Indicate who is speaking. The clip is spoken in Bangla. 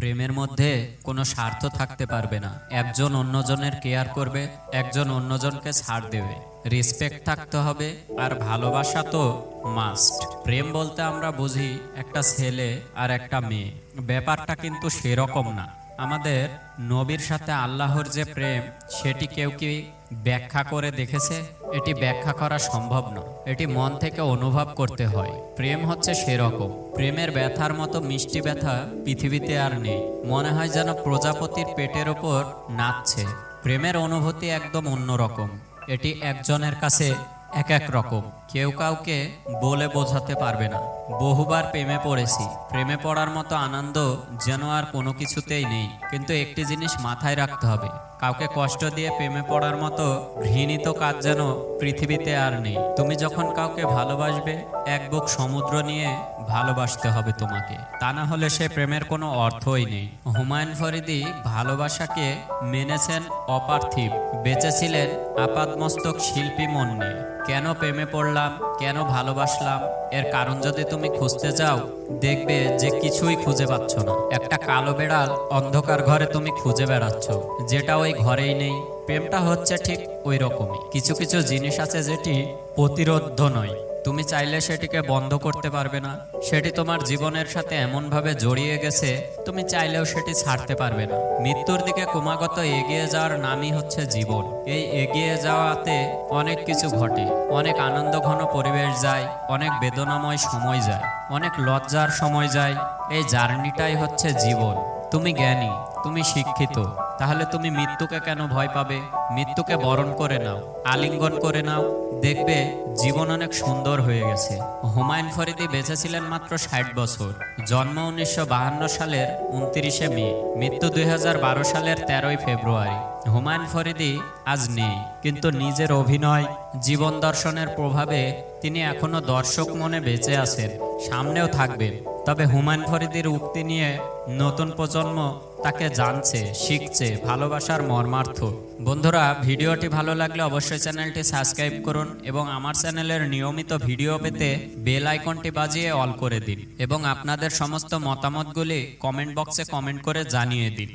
Speaker 1: প্রেমের মধ্যে কোনো স্বার্থ থাকতে পারবে না। একজন অন্যজনের কেয়ার করবে, একজন অন্যজনকে ছাড় দেবে। রেসপেক্ট থাকতে হবে আর ভালোবাসা তো মাস্ট। প্রেম বলতে আমরা বুঝি একটা ছেলে আর একটা মেয়ে। ব্যাপারটা কিন্তু সেরকম না। আমাদের নবীর সাথে আল্লাহর যে প্রেম, সেটি কেউ কি ব্যাখ্যা করে দেখেছে? এটি ব্যাখ্যা করা সম্ভব নয় এটি মন থেকে অনুভব করতে হয়। প্রেম হচ্ছে সেরকম। প্রেমের ব্যথার মতো মিষ্টি ব্যথা পৃথিবীতে আর নেই। মনে হয় যেন প্রজাপতির পেটের ওপর নাচছে। প্রেমের অনুভূতি একদম অন্যরকম। এটি একজনের কাছে এক এক রকম। কেউ কাউকে বলে বোঝাতে পারবে না। বহুবার প্রেমে পড়েছি। প্রেমে পড়ার মতো আনন্দ যেন আর কোনো কিছুতেই নেই। কিন্তু একটি জিনিস মাথায় রাখতে হবে। কাউকে কষ্ট দিয়ে প্রেমে পড়ার মতো ঘৃণিত কাজ যেন পৃথিবীতে আর নেই। তুমি যখন কাউকে ভালোবাসবে, এক বুক সমুদ্র নিয়ে ভালোবাসতে হবে তোমাকে। তা না হলে সে প্রেমের কোনো অর্থই নেই। হুমায়ুন ফরিদি ভালোবাসাকে মেনেছেন অপার্থিব। বেঁচেছিলেন আপাতমস্তক শিল্পী মন নিয়ে কেন প্রেমে পড়লাম? কেন ভালোবাসলাম? এর কারণ যদি তুমি খুঁজতে যাও, দেখবে যে কিছুই খুঁজে পাচ্ছ না। একটা কালো বেড়াল অন্ধকার ঘরে তুমি খুঁজে বেড়াচ্ছ, যেটা ওই ঘরেই নেই। প্রেমটা হচ্ছে ঠিক ওই রকমই কিছু কিছু জিনিস আছে যেটি প্রতিরোধ নয়। তুমি চাইলে সেটিকে বন্ধ করতে পারবে না। সেটি তোমার জীবনের সাথে এমনভাবে জড়িয়ে গেছে, তুমি চাইলেও সেটি ছাড়তে পারবে না। মৃত্যুর দিকে ক্রমাগত এগিয়ে যাওয়ার নামই হচ্ছে জীবন। এই এগিয়ে যাওয়াতে অনেক কিছু ঘটে। অনেক আনন্দ ঘন পরিবেশ যায়, অনেক বেদনাময় সময় যায়, অনেক লজ্জার সময় যায়। এই জার্নিটাই হচ্ছে জীবন। তুমি জ্ঞানী, তুমি শিক্ষিত, তাহলে তুমি মৃত্যুকে কেন ভয় পাবে? মৃত্যুকে বরণ করে নাও, আলিঙ্গন করে নাও। দেখবে জীবন অনেক সুন্দর হয়ে গেছে। হুমায়ুন ফরিদি বেঁচে ছিলেন মাত্র ষাট বছর। জন্ম উনিশশো সালের উনত্রিশে মে, মৃত্যু দুই হাজার বারো সালের তেরোই ফেব্রুয়ারি। হুমায়ুন ফরিদি আজ নেই, কিন্তু নিজের অভিনয়, জীবন দর্শনের প্রভাবে তিনি এখনও দর্শক মনে বেঁচে আছেন, সামনেও থাকবেন। তবে হুমায়ুন ফরিদির উক্তি নিয়ে নতুন প্রজন্ম তাকে জানছে, শিখছে, ভালোবাসার মর্মার্থ। বন্ধুরা, ভিডিওটি ভালো লাগলে অবশ্যই চ্যানেলটি সাবস্ক্রাইব করুন এবং আমার চ্যানেলের নিয়মিত ভিডিও পেতে বেল আইকনটি বাজিয়ে অল করে দিন এবং আপনাদের সমস্ত মতামতগুলি কমেন্ট বক্সে কমেন্ট করে জানিয়ে দিন।